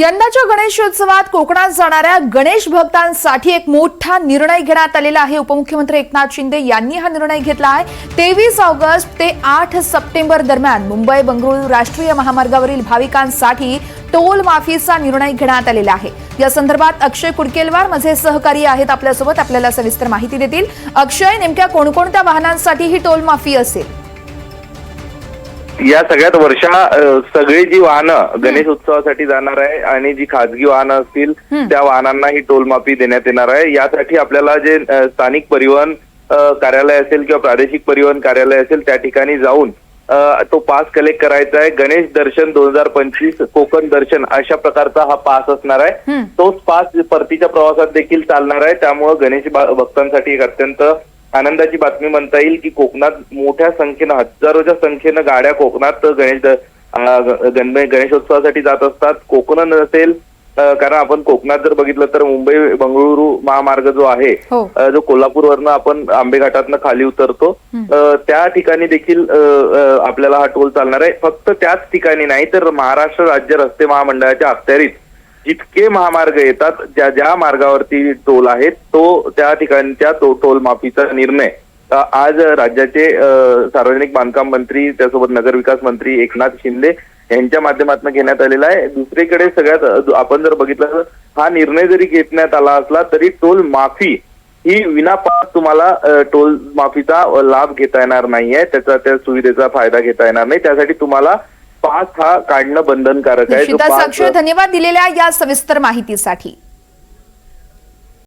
यंदाच्या गणेशोत्सवात कोकणात जाणाऱ्या गणेश भक्तांसाठी एक मोठा निर्णय घेण्यात आलेला आहे. उपमुख्यमंत्री एकनाथ शिंदे यांनी हा निर्णय घेतला आहे. तेवीस ऑगस्ट ते आठ सप्टेंबर दरम्यान मुंबई बंगळुरू राष्ट्रीय महामार्गावरील भाविकांसाठी टोल माफीचा निर्णय घेण्यात आलेला आहे. या संदर्भात अक्षय कुडकेलवार माझे सहकारी आहेत आपल्यासोबत. आपल्याला सविस्तर माहिती देतील. अक्षय नेमक्या कोणकोणत्या वाहनांसाठी ही टोल माफी असेल? या सगळ्यात वर्षा सगळी जी वाहनं गणेश उत्सवासाठी जाणार आहे आणि जी खाजगी वाहनं असतील त्या वाहनांना ही टोलमाफी देण्यात येणार आहे. यासाठी आपल्याला जे स्थानिक परिवहन कार्यालय असेल किंवा प्रादेशिक परिवहन कार्यालय असेल त्या ठिकाणी जाऊन तो पास कलेक्ट करायचा आहे. गणेश दर्शन दोन हजार पंचवीस कोकण दर्शन अशा प्रकारचा हा पास असणार आहे. तोच पास परतीच्या प्रवासात देखील चालणार आहे. त्यामुळं गणेश भक्तांसाठी एक अत्यंत आनंदाची बातमी म्हणता येईल की कोकणात मोठ्या संख्येनं हजारोच्या संख्येनं गाड्या कोकणात गणेश गणेशोत्सवासाठी जात असतात. कोकण नसेल कारण आपण कोकणात जर बघितलं तर मुंबई बंगळुरू महामार्ग जो आहे हो. जो कोल्हापूरवरनं आपण आंबेघाटातनं खाली उतरतो त्या ठिकाणी देखील आपल्याला हा टोल चालणार आहे. फक्त त्याच ठिकाणी नाही तर महाराष्ट्र राज्य रस्ते महामंडळाच्या अखत्यारीत जितके महामार्ग येतात ज्या ज्या मार्गावरती टोल आहेत तो त्या ठिकाणच्या तो टोल माफीचा निर्णय. आज राज्याचे सार्वजनिक बांधकाम मंत्री त्यासोबत नगरविकास मंत्री एकनाथ शिंदे यांच्या माध्यमातून घेण्यात आलेला आहे. दुसरीकडे सगळ्यात आपण जर बघितलं तर हा निर्णय जरी घेण्यात आला असला तरी टोल माफी ही विनापास तुम्हाला टोल माफीचा लाभ घेता येणार नाहीये. त्याचा त्या सुविधेचा फायदा घेता येणार नाही. त्यासाठी तुम्हाला पास हा काढणं बंधनकारक आहे. धन्यवाद दिलेल्या या सविस्तर माहितीसाठी.